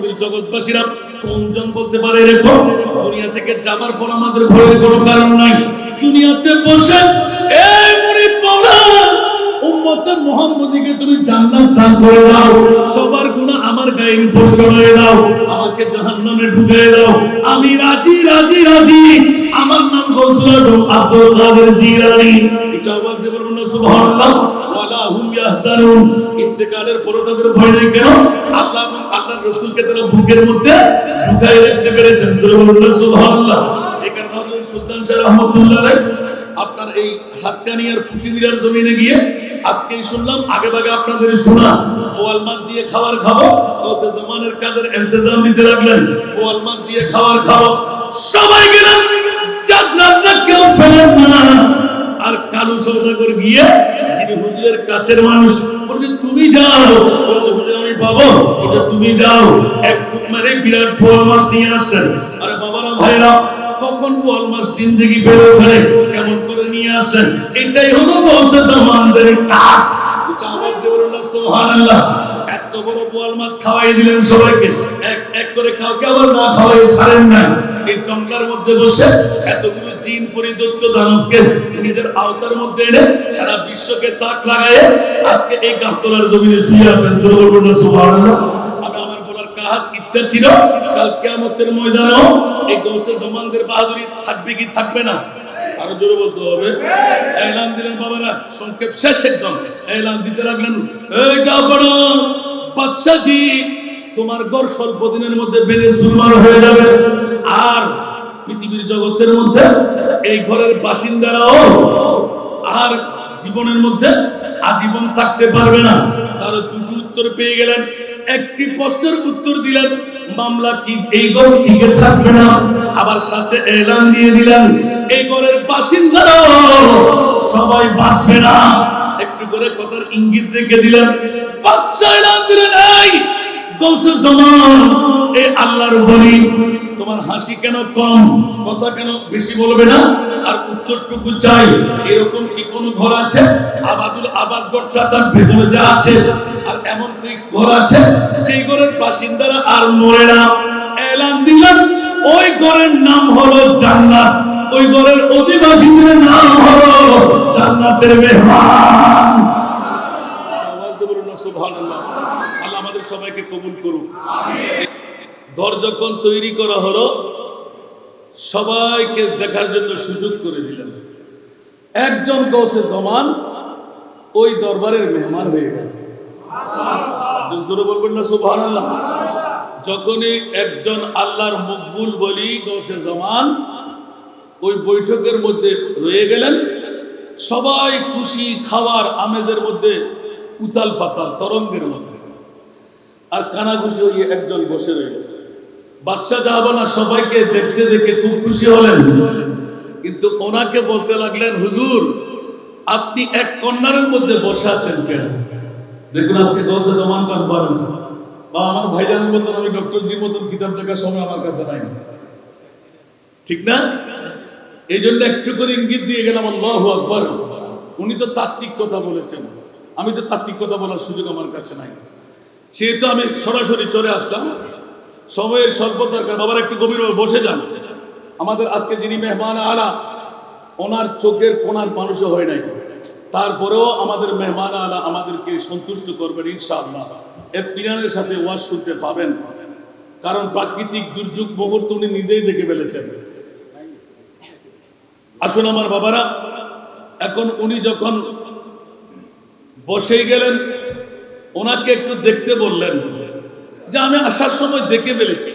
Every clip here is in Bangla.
পৃথিবীর জগৎবাসীরা কোনজন বলতে পারে এরকম দুনিয়া থেকে যাবার পর আমাদের ভয়ের কোনো কারণ নাই। দুনিয়াতে বসে এই মুরিদ মাওলা মুহাম্মদীকে তুমি জান্নাত দান করে দাও। সবার গুনাহ আমার গায়ের উপর দাও। আমাকে জাহান্নামে দাও। আমি রাজি রাজি রাজি। আমার নাম গৌসুল আব্দুল কাদের জিলানী। এটা বলবেন না, সুবহানাল্লাহ। ওয়ালা রহমাতুল্লাহ আপনার এই হাক্কানিয়ার ফুটিদিরার জমিনে গিয়ে আজকেই শুনলাম, আগে ভাগে আপনাদের শোনা বোয়াল মাছ দিয়ে খাবার খাব। ওসে জমানের কাজের ইন্তজাম দিতে লাগলেন। বোয়াল মাছ দিয়ে খাবার খাব। সবাই কালু সৌদাগর গিয়ে যিনি হুজুরের কাছের মানুষ, বলছে, তুমি যাও। হুজুর, আমি পাবো। বলছে, তুমি যাও। এক মেরে বিরাট মাছ নিয়ে আরে ভাইরা কখন জিন্দগি কেমন করে নিয়ে এটাই হলো কাজ। খাওয়াই দিলেন সবাইকে। এক এক করে কাউকে আবার না খাওয়াই ছাড়েন না। এই জঙ্গলার মধ্যে বসে এতগুলো জিন পরিদত্ত দানবকে নিজের আওতার মধ্যে এনে সারা বিশ্বকে তাক লাগায়ে আজকে এই গাবতলার জমিনে শুয়ে আছেন সুবহানাল্লাহ। তোমার গড় স্বল্প দিনের মধ্যে বেড়ে সুরমার হয়ে যাবে। আর পৃথিবীর জগতের মধ্যে, এই ঘরের বাসিন্দারাও আর জীবনের মধ্যে আজীবন থাকতে পারবে না। তার দুটো উত্তর পেয়ে গেলেন, একটি প্রশ্নের উত্তর দিলেন, মামলা কি এই ঘর টিকে থাকবে না? আবার সাথে এলান দিয়ে দিলেন, এই ঘরের বাসিন্দারাও সবাই বাঁচবে না। একটু করে কথার ইঙ্গিত রেখে দিলেন বাদশাহ এলান দিলেন, এই আল্লাহর বলি। তোমার হাসি কেন কম? কথা কেন বেশি বলবে না? আর উত্তরটুকু চাই, এরকম কি কোন ঘর আছে? আবাদুল আবাদ ঘরটা তার ভেতরে যা আছে, আর এমন কি ঘর আছে? সেই ঘরের বাসিন্দারা আর মরে না। এলান দিলেন ওই ঘরের নাম হলো জান্নাত। ওই ঘরের অধিবাসীদের নাম হলো জান্নাতের মেহমান। আল্লাহ আমাদের সবাইকে কবুল করুন ঘর যখন তৈরি করা হলো, সবাইকে দেখার জন্য সুযোগ করে দিলেন। একজন গৌসে জমান ওই দরবারের মেহমান হয়ে গেল। যখনই একজন বলি ওই বৈঠকের মধ্যে রয়ে গেলেন। সবাই খুশি আমেজের মধ্যে উতাল ফাতাল তরঙ্গের মধ্যে। আর কানাঘুষি হয়ে একজন বসে রইল। বাদশাহ জাহাবানা সবাইকে দেখতে দেখে খুব খুশি হলেন। কিন্তু ওনাকে বলতে লাগলেন, হুজুর, আপনি এক কর্নারের মধ্যে বসে আছেন কেন? দেখুন, আজকে দশে জমান কনফারেন্স বা আমার ভাইজানের মতন আমি ডক্টর জি মতন কিতাব দেখার সময় আমার কাছে নাই। ঠিক না? এই জন্য একটু করে ইঙ্গিত দিয়ে গেলাম, আল্লাহ আকবর। উনি তো তাত্ত্বিক কথা বলেছেন। আমি তো তাত্ত্বিক কথা বলার সুযোগ আমার কাছে নাই। সেহেতু আমি সরাসরি চলে আসলাম। সময়ের স্বল্প দরকার। বাবার একটু গভীরভাবে বসে যান। আমাদের আজকে যিনি মেহমান আলা, ওনার চোখের কোনার মানুষও হয় নাই। তারপরেও আমাদের মেহমান আলা আমাদেরকে সন্তুষ্ট করবেন ইনশাআল্লাহ। এর পিরানের সাথে ওয়াজ শুনতে পাবেন। কারণ প্রাকৃতিক দুর্যোগ মুহূর্ত উনি নিজেই দেখে ফেলেছেন। আসুন আমার বাবারা, এখন উনি যখন বসে গেলেন, ওনাকে একটু দেখতে বললেন। যে আমি আসার সময় দেখে ফেলেছি।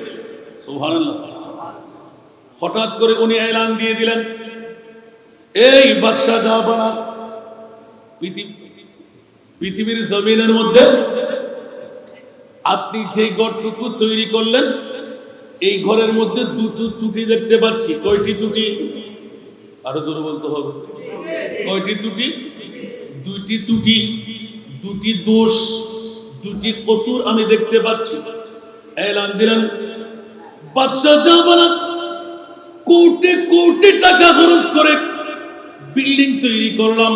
হঠাৎ করে উনি এলান দিয়ে দিলেন, এই বাদশাহ জাহাবানা পৃথিবীর জমিনের মধ্যে আপনি যে ঘরটুকু তৈরি করলেন, এই ঘরের মধ্যে দুটো ত্রুটি দেখতে পাচ্ছি। কয়টি ত্রুটি? আরও জোরে বলতে হবে। কয়টি ত্রুটি? দুইটি ত্রুটি, দুটি দোষ। দুটি কসুর আমি দেখতে পাচ্ছি। এলান দিলেন বাদশাহ জাহাবানা কোটি কোটি টাকা খরচ করে বিল্ডিং তৈরি করলাম।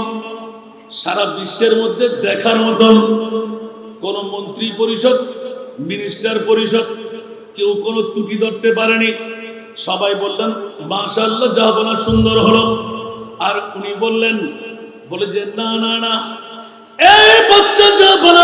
সারা বিশ্বের মধ্যে দেখার মতন কোন মন্ত্রী পরিষদ, মিনিস্টার পরিষদ কেউ কোনো ত্রুটি ধরতে পারেনি। সবাই বললেন, মাশাআল্লাহ জাহাবনা সুন্দর হলো। আর উনি বললেন, বলে যে, না না না। এই বাচ্চা জাহাবনা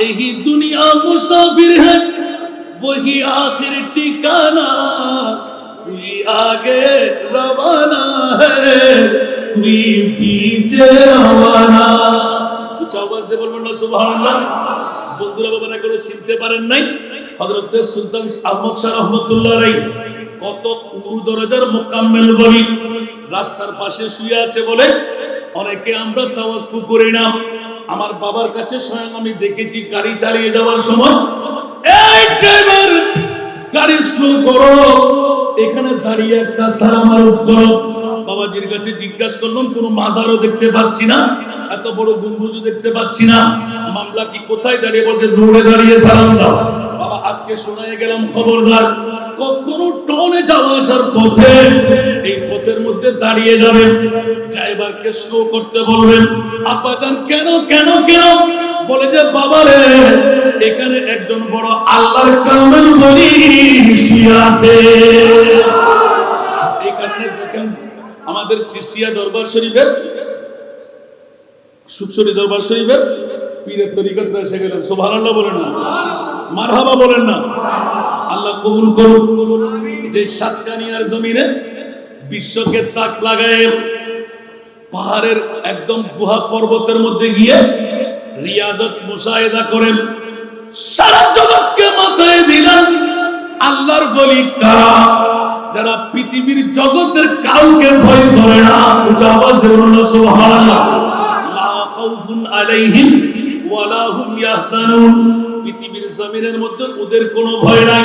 यही दुनिया मुसाफिर है वही आखिर ठिकाना कोई आगे रवाना है कोई पीछे रवाना উচ্চ আওয়াজ দিয়ে বলবেন না সুবহানাল্লাহ বন্ধুরা বাবারা করে চিনতে পারেন নাই হযরত সুলতান আহমদ শাহ রহমাতুল্লাহ রাই কত উরু দরজার মোকাম্মেল বলি রাস্তার পাশে শুয়ে আছে বলে অনেকে আমরা তাওয়াক্কু করি না আমার বাবার কাছে স্বয়ং আমি দেখেছি গাড়ি চালিয়ে যাওয়ার সময় গাড়ি স্লো করো। এখানে দাঁড়িয়ে একটা সালাম আরোপ করো। বাবাজির কাছে জিজ্ঞাসা করলাম, কোনো মাজারও দেখতে পাচ্ছি না? এত বড় গম্বুজও দেখতে পাচ্ছি না? মামলা কি কোথায়? দাঁড়িয়ে বলতে রোডে দাঁড়িয়ে সালাম দাও। বাবা, আজকে শোনায় গেলাম খবরদার। কোন টনে যাওয়া আসার পথে এই পথের মধ্যে দাঁড়িয়ে যাবেন ড্রাইভারকে স্লো করতে বলবেন আপাতান কেন কেন কেন বলে যে, বাবা রে, এখানে একজন বড় আল্লাহর কামেল বলি আছে। এই কারণে দেখেন আমাদের চিস্তিয়া দরবার শরীফের সুকসরি দরবার শরীফের পীরের তরিকতরা এসে গেলেন। সুবহানাল্লাহ বলেন না। মারহাবা বলেন না। আল্লাহ কবুল করুন যে সাতকানিয়ার জমিনে বিশ্বকে তাক লাগায় পাহাড়ের একদম গুহা পর্বতের মধ্যে গিয়ে রিয়াজত মুশাহিদা করেন সারা জগৎকে মাথায় দিলেন আল্লাহর বলি কারা? যারা পৃথিবীর জগতের কাউকে ভয় করে না উচ্চ আওয়াজ সুবহানাল্লাহ। লা খাউফুন আলাইহিম ওয়ালা হুম ইয়াহসানুন জমিনের মধ্যে ওদের কোনো ভয় নাই।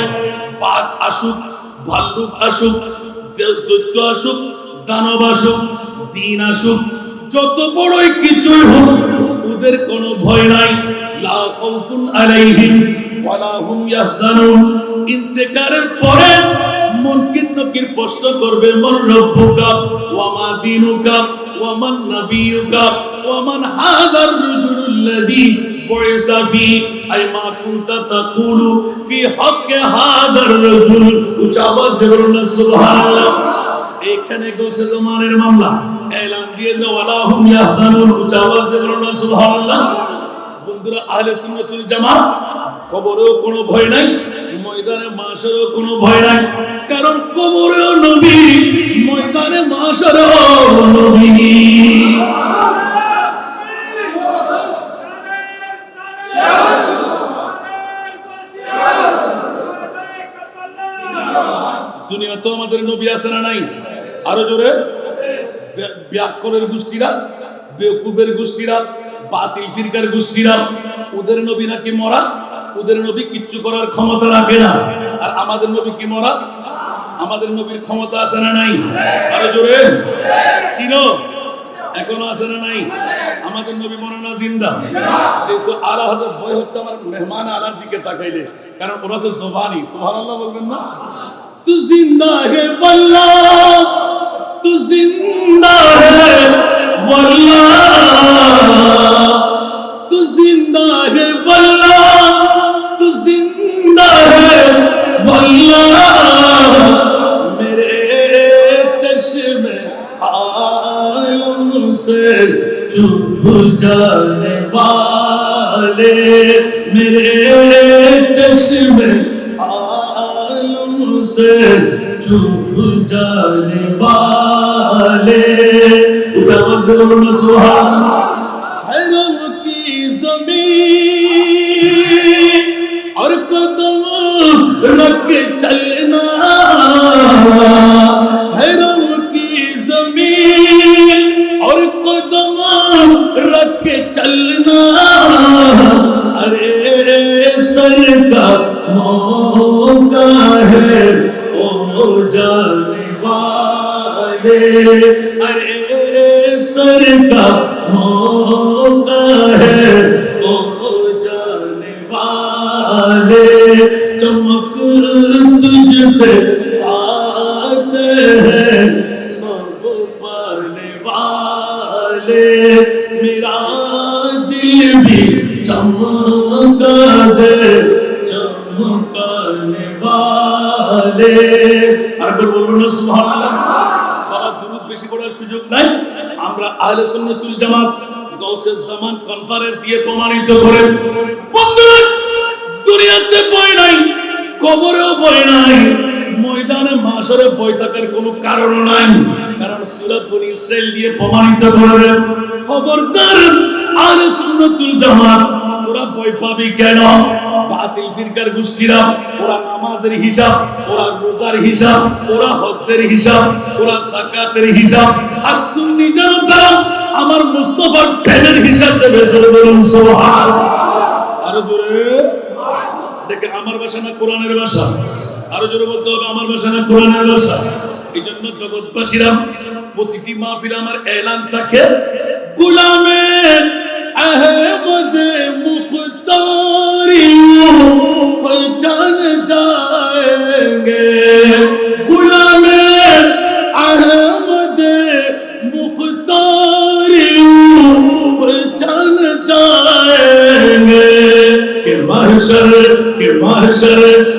বাঘ আসুক, ভাল্লুক আসুক দৈত্য আসুক, দানব আসুক, জিন আসুক, যত বড়ই কিছুই হোক, ওদের কোনো ভয় নাই। লা খাউফুন আলাইহিম ওয়ালা হুম ইয়াহসানুন ইন্তেকারের পরে মুনকির নকির প্রশ্ন করবে, মন রব্বুকা ওয়া মা দীনুকা ওয়া মান নাবিয়ুকা ওয়া মান হাদার রাজুলুল্লাযী বুইসা ফি আই মা কুনতা তাকুলু ফি হক্কে হাদার রাজুল। উচ্চ আওয়াজ দিয়ে বলুন না, সুবহানাল্লাহ। এখানে গোসে জমানের মামলা। এলান দিয়ে দিল, ওয়ালা হুম ইয়াহসানুন উচ্চ আওয়াজ দিয়ে বলুন না, সুবহানাল্লাহ। বন্ধুরা, আহলে সুন্নাতুল জামাত কবরেও কোনো ভয় নাই, ময়দানে মাসেরও কোনো ভয় নাই। কারণ কবরেও নবী, ময়দানে মাসেরও নবী। দুনিয়া তো আমাদের নবী আছে না নাই? আরও জোরে। ব্য- ব্যাকরণের গোষ্ঠীরা বেকুফের গোষ্ঠীরা, বাতিল ফিরকার গোষ্ঠীরা, ওদের নবী নাকি মরা? ওদের নবী কিচ্ছু করার ক্ষমতা রাখে না। আর আমাদের নবী কি মরা? আমাদের নবীর ক্ষমতা আছে না নাই? আরও জোরে। ছিল, এখনও আছে না নাই? আমাদের নবী জিন্দা? সে হজরত ভয় হচ্ছে আমার মেহমান আলার দিকে তাকাইলে। কারণ ওরা তো জবানি। সুবহানাল্লাহ বলবেন না? तू जिंदा है वल्ला तू जिंदा है वल्ला तू जिंदा है वल्ला तू जिंदा है वल्ला मेरे चश्मे आलम से चुप जाने वाले मेरे चश्मे आलम से चुप जाने वाले उठा मजदूर सुहान বেশি পড়ার সুযোগ নাই। আমরা আহলে সুন্নাতুল জামাত গৌসে জামান কনফারেন্স দিয়ে প্রমাণিত করে, বন্ধুরা, দুনিয়াতে বই নাই, কবরেও বই নাই, ময়দানে মাসরে বই থাকার কোনো কারণ নাই। কারণ সূরা বনি ইসরাইল দিয়ে প্রমাণিত করে, খবরদার আহলে সুন্নাতুল জামাত তোরা বই পাবি কেন? বাতিল ফিরকার গোষ্ঠীরা, ওরা নামাজের হিসাব, ওরা রোজার হিসাব, ওরা হজ্জের হিসাব, ওরা যাকাতের হিসাব। আর সুন্নি জনতা আমার মুস্তাফার ফ্যানের হিসাব দেবে, জোরে বলুন, সুবহান। আরও জোরে। এটাকে আমার ভাষা না কোরআনের ভাষা? আরও জোরে বলতে হবে, আমার ভাষা না কোরআনের ভাষা? এই জন্য জগৎবাসীরা, প্রতিটি মাহফিল আমার এলান থাকে গুলামে service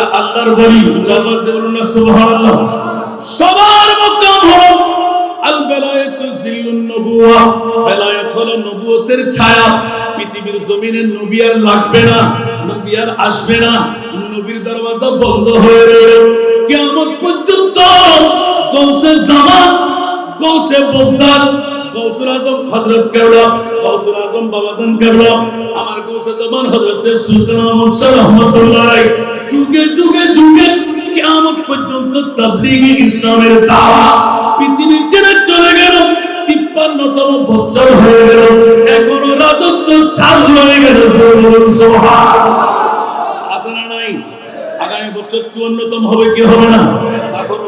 আল্লাহর বলি জবর দেবুন সুবহানাল্লাহ। সবার মকাম হলো আল বেলায়েতু জিল্লুন নবুয়া, বেলায়েত হলো নবুয়তের ছায়া। পৃথিবীর জমিনে নবী আর লাগবে না, নবী আর আসবে না। নবীর দরওয়াজা বন্ধ হয়ে রইল। কিয়ামত পর্যন্ত গৌসে জামান গৌসে বগদাদ গৌসুল আজম হযরত কেবলা গৌসুল আজম কেবলা, আমার গৌসে জামান হযরত সুলতান চলে গেল, তিপ্পান্নতম বছর হয়ে গেল, এখনও রাজত্ব চালু হয়ে গেল। সুবহান আছে না নাই? আগামী বছর চুয়ান্নতম হবে কি হবে না? আঠারো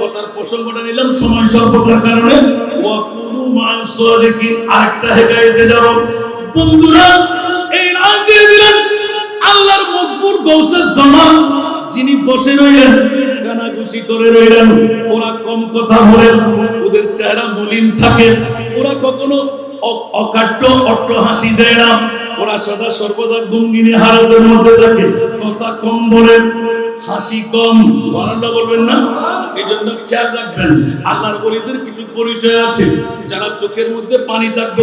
কথার প্রসঙ্গটা নিলাম, সময় স্বল্পতার কারণে। ওরা বলেন, ওদের চেহারা মলিন থাকে। ওরা কখনো অকাট্য, অট্ট হাসি দেয় না। ওরা সদা সর্বদা গুঙ্গিনী হারতের মধ্যে থাকে। কথা কম বলে হাসি কম। বলবেন না? এই খেয়াল রাখবেন, আল্লাহর বলিদের কিছু পরিচয় আছে। যারা চোখের মধ্যে পানি থাকবে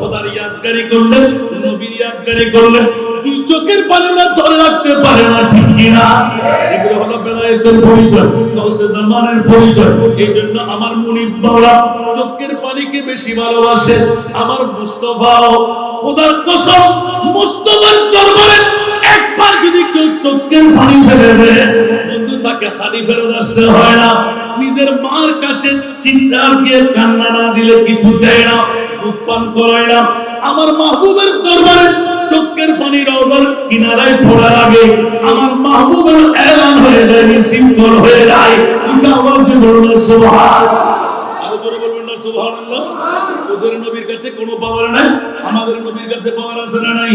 খোদার ইয়াদগারি নবীর ইয়াদগারি চোখের ধরে রাখতে পারে না, ঠিক কিনা? এগুলো হলো পরিচয় জামানের পরিচয়। এই জন্য আমার চোখের পানিকে বেশি ভালোবাসে। আমার মুস্তফাও খোদার কসম, মুস্তফার দরবারে একবার যদি কেউ চোখের পানি ফেলে বন্ধু তাকে খালি ফেরত আসতে হয় না। নিজের মার কাছে চিন্তার গিয়ে কান্না না দিলে কিছু দেয় না দুধ পান করায় না। আমার মাহবুবের দরবারে চোখের পানি রওজার কিনারায় পড়ার আগে আমার মাহবুবের এলান হয়ে যায় সিম্পল হয়ে যায়। উঁচা আওয়াজ দিয়ে বলুন, সুবহান। ওদের নবীর কাছে কোনো পাওয়ার নাই? আমাদের নবীর কাছে পাওয়ার আছে না নাই?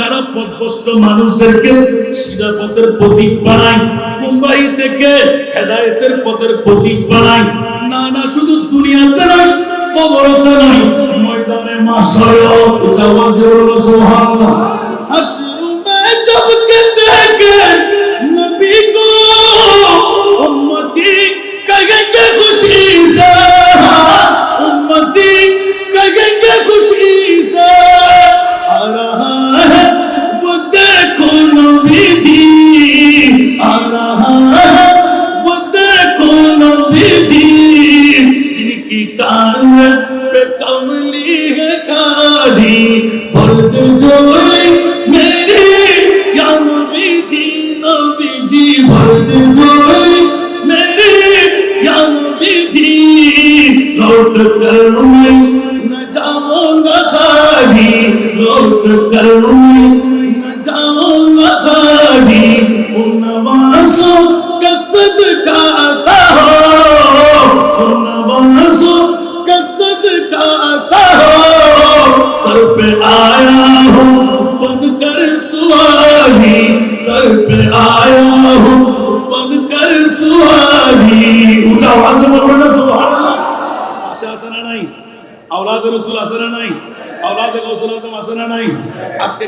যারা পদ্মস্ত মানুষদেরকে সিরাপথের প্রতীক বানায়, মুম্বাই থেকে হেদায়তের পথের প্রতীক বানায়। না না, শুধু দুনিয়াতে নয়, কবরতে নয়, ময়দানে মাসায় জাওয়াজে সুবহানাল্লাহ। খুশি कान पे कमली है काली फर्द जोई मेरी या नबी जी नबी जी फर्द जोई मेरी या नबी जी लौट कर मैं न जाऊंगा खाली लौट कर मैं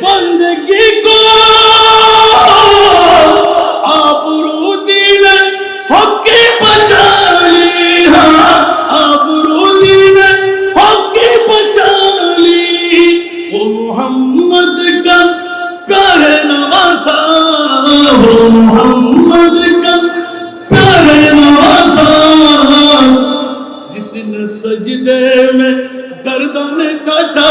بندگی کو آپ رو دین حق کی بچا لی آپ رو دین حق بچا لی وہ محمد کا پیار نواسا وہ محمد کا پیار نواسا جس نے سجدے میں گردن کٹا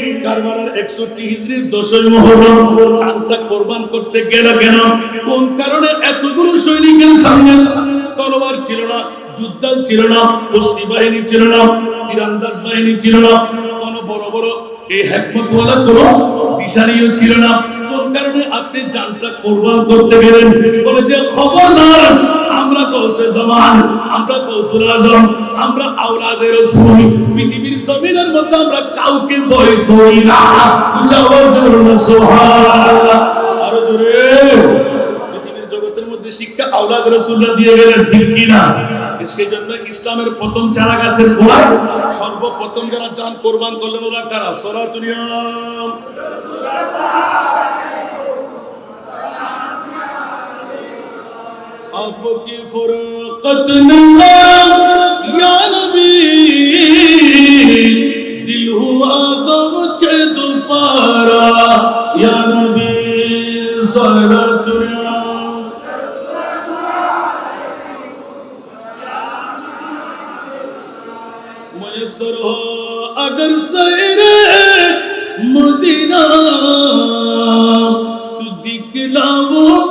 এতগুলো সৈনিকের তলোয়ার ছিল না যুদ্ধাল ছিল না পশ্চিম বাহিনী ছিল না, তীরান্দাজ বাহিনী ছিল না? কোন বড় বড় এই হেকমতওয়ালা কোন দিশারিও ছিল না। কারণে আপনি জানটা কোরবান করতে গেলেন। বলে যে, খবরদার, আমরা কৌশে জামান আমরা কৌশল আজম, আমরা আওলাদের রসুল। পৃথিবীর জমিনের মধ্যে আমরা কাউকে ভয় করি না। না জোরে পৃথিবীর জগতের মধ্যে শিক্ষা আওলাদ রসুল্লাহ দিয়ে গেলেন, ঠিক সেই জন্য ইসলামের প্রথম চারা গাছের সর্বপ্রথম যারা জান কোরবান করলেন, ওরা কারা? সরাতুরিয়াম آپ کی فرقت نہ یا نبی، دل ہوا غم چھ دوپارا یا نبی سارا دنیا۔ میسر ہو اگر سیر مدینہ، تو دکھلا وہ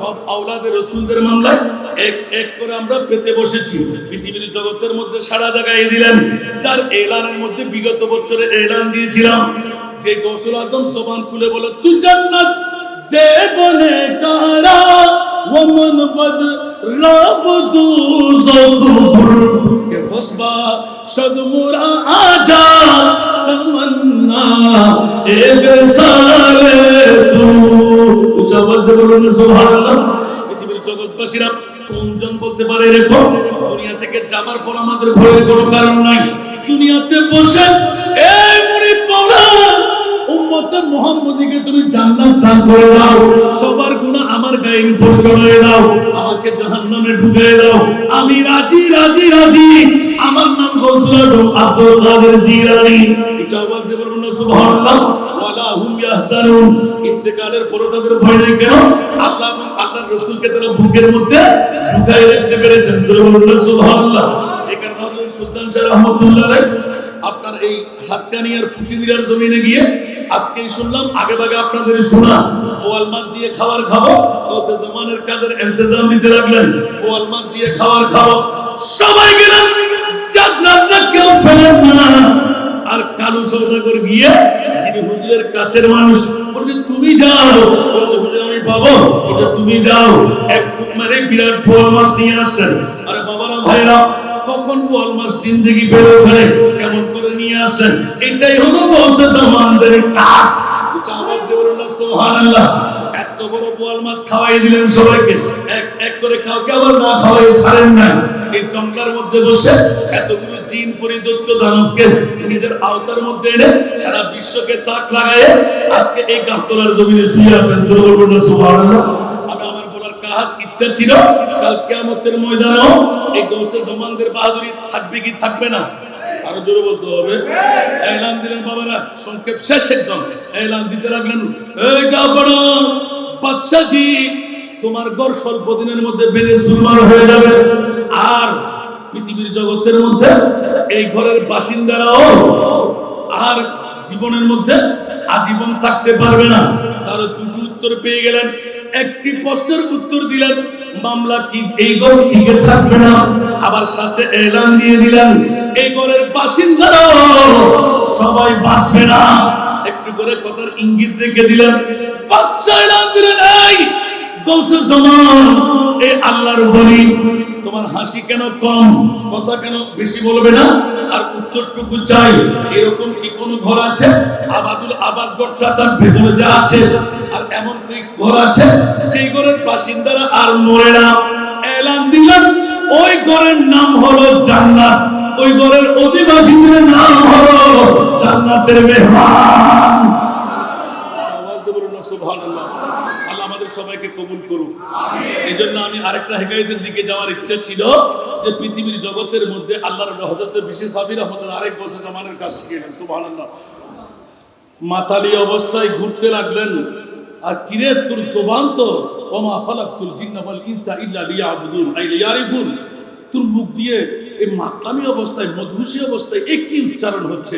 সব আওলাদের, রসুলদের মামলায় এক এক করে আমরা পেতে বসেছি। পৃথিবীর জগতের মধ্যে সারা জায়গায় দিলেন, যার এলানের মধ্যে বিগত বছরে এলান দিয়েছিলাম। যে গৌসুল আজম জবান খুলে বলে তু জান্নাত দে বনে কারা ওমন বদ রব দু জবুর কে বসবা সদমুরা আজা, তমন্না এক সালে পৃথিবীর পারে দুনিয়া থেকে যাবার পর আমাদের ভয়ের কোনো কারণ নাই। দুনিয়াতে বসে উম্মতের মুহাম্মদীকে তুমি জান্নাত দান করে দাও। সবার গুনাহ আমার গায়ের উপর চড়িয়ে দাও। আমাকে জাহান্নামে ঢুকিয়ে দাও। আমি রাজি রাজি রাজি। আমার নাম গৌসুল আব্দুল কাদের জিলানী। এটা আবার দেব না, সুবহানাল্লাহ। ওয়ালা হুম ইয়াহসানুন ইন্তেকালের পরে তাদের ভয় নেই কেন? আল্লাহ এবং আল্লাহর রাসূলকে তারা বুকের মধ্যে ঢুকাই রাখতে পেরেছেন। সুবহানাল্লাহ। এই কারণে সুলতান শাহ রহমাতুল্লাহ আলাইহি আপনার এই সাতকানিয়ার ফুটিদিরার জমিনে গিয়ে শুনলাম, আগে ভাগে আপনাদের শোনা মাছ দিয়ে খাবার খাব জমানের কাজের ইন্তজাম দিতে লাগলেন মাছ দিয়ে খাবার খাব। সবাই গেলেন আর কালু গিয়ে কাছের মানুষ, বলছে, তুমি যাও। আমি পাবো। তুমি যাও। এক মারে বিরাট বোয়াল মাছ নিয়ে আসছেন আরে বাবারা ভাইরা কখন বোয়াল মাছ জিন্দগি পেল ওখানে কেমন করে নিয়ে আসলেন এটাই হলো বসে জামানদের কাজ। সুবহানাল্লাহ করে এই জঙ্গলার মধ্যে বসে এতগুলো নিজের আওতার মধ্যে এনে বিশ্বকে লাগায়ে আজকে এই জমিনে শুয়ে আছেন কাহাত ইচ্ছা ছিল, কাল কিয়ামতের ময়দানেও এই গৌসে জমানদের বাহাদুরি থাকবে কি থাকবে না? আরও জোরে বলতে হবে। এলান দিলেন বাবারা, সংক্ষেপ শেষ একদম। এলান দিতে লাগলেন, এই যাও পড়ো বাদশাজি তোমার গড় স্বল্প দিনের মধ্যে বেড়ে সুরমার হয়ে যাবে। আর পৃথিবীর জগতের মধ্যে এই ঘরের বাসিন্দারাও আর জীবনের মধ্যে আজীবন থাকতে পারবে না। তার দুটো উত্তর পেয়ে গেলেন। একটি প্রশ্নের উত্তর দিলেন মামলা কি এই ঘর টিকে থাকবে না। আবার সাথে এলান দিয়ে দিলেন এই ঘরের বাসিন্দারাও সবাই বাঁচবে না। একটু করে কথার ইঙ্গিত রেখে দিলেন বাদশাহ এলান দিলেন এই গৌসে জমান এই আল্লাহর বলি তোমার হাসি কেন কম? কথা কেন বেশি বলবে না? আর উত্তরটুকু চাই, এরকম কি কোন ঘর আছে? আবাদুল আবাদ ঘরটা তার ভেতরে যা আছে, আর এমন কি ঘর আছে? সেই ঘরের বাসিন্দারা আর মরে না। এলান দিলেন ওই ঘরের নাম হলো জান্নাত। ওই ঘরের অধিবাসীদের নাম হলো জান্নাতের মেহমান। আওয়াজ না, সুবহানাল্লাহ। সবাইকে কবুল করুক। এই জন্য আমি আরেকটা হেকায়তের দিকে যাওয়ার ইচ্ছা ছিল যে পৃথিবীর জগতের মধ্যে আল্লাহর হজরত বিশেষ ভাবি রহমতুল আরেক বছর জামানের কাজ শিখেছেন সুবহানাল্লাহ। মাতালি অবস্থায় ঘুরতে লাগলেন, আর কিরে, তোর সোবান ওমা খালাকতুল জিন্না ওয়াল ইনসা ইল্লা লিয়াবুদুন। আই লিয়ারিফুন। তোর মুখ দিয়ে এই মাতলামি অবস্থায় মধুসী অবস্থায় কি উচ্চারণ হচ্ছে।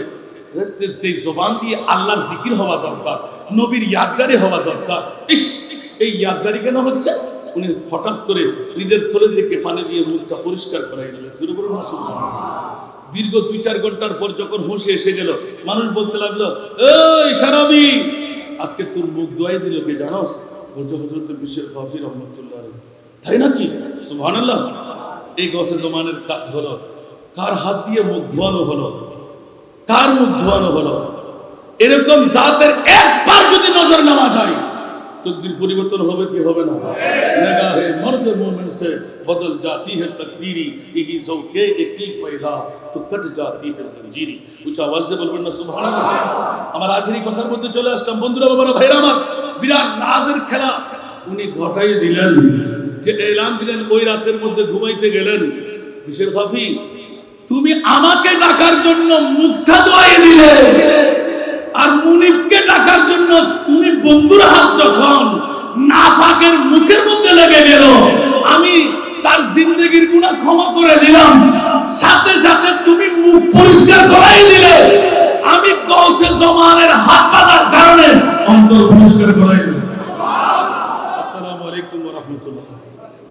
সেই জবান দিয়ে আল্লাহর জিকির হওয়া দরকার, নবীর ইয়াদগারি হওয়া দরকার, ইস এই ইয়াদগারি কেন হচ্ছে? উনি হঠাৎ করে নিজের থলে থেকে পানি দিয়ে মুখটা পরিষ্কার জোরে বলুন দীর্ঘ দুই চার ঘণ্টার পর যখন হুঁশে এসে গেল, মানুষ বলতে লাগল, এই সারাবি! আজকে তোর মুখ দোয়াই দিল কে জানোস হজরত বিশ্বের কফি রহমতুল্লাহ তাই নাকি? সুবহানাল্লাহ। এই গসে জমানের কাজ হলো, কার হাত দিয়ে মুখ ধোয়ানো হলো? কার মুখ ধোয়ানো হলো? এরকম জাতের একবার যদি নজর নেওয়া যায় তকদির পরিবর্তন হবে কি হবে না? نگاہ মর্দ مومن সে বদল জাতি ہے তকদিরি, ইহি ذوق ایک পয়দা, তো কট জাতি ہے জঞ্জিরি। উচ্চ আওয়াজ দিয়ে বলবেন না, সুবহানাল্লাহ। আমার আখেরি কথার মধ্যে চলে আসলাম। বন্ধুরা, বাবারা, ভাইরা আমার, বিরাট নাজের খেলা। উনি ঘটাই দিলেন, যে এলান দিলেন, ওই রাতের মধ্যে ঘুমাইতে গেলেন। বিশের ফাফি, তুমি আমাকে ডাকার জন্য মুগ্ধা দোয়াই দিলে। আর মুনিফকে ডাকার জন্য তুমি বন্ধুর হাত যখন নাফাকের মুখের মধ্যে লেগে গেল, আমি তার জিন্দগির গুণা ক্ষমা করে দিলাম। সাথে সাথে তুমি মুখ পরিষ্কার করাই দিলে। আমি কৌশে জমানের হাত পাতার কারণে অন্তর পরিষ্কার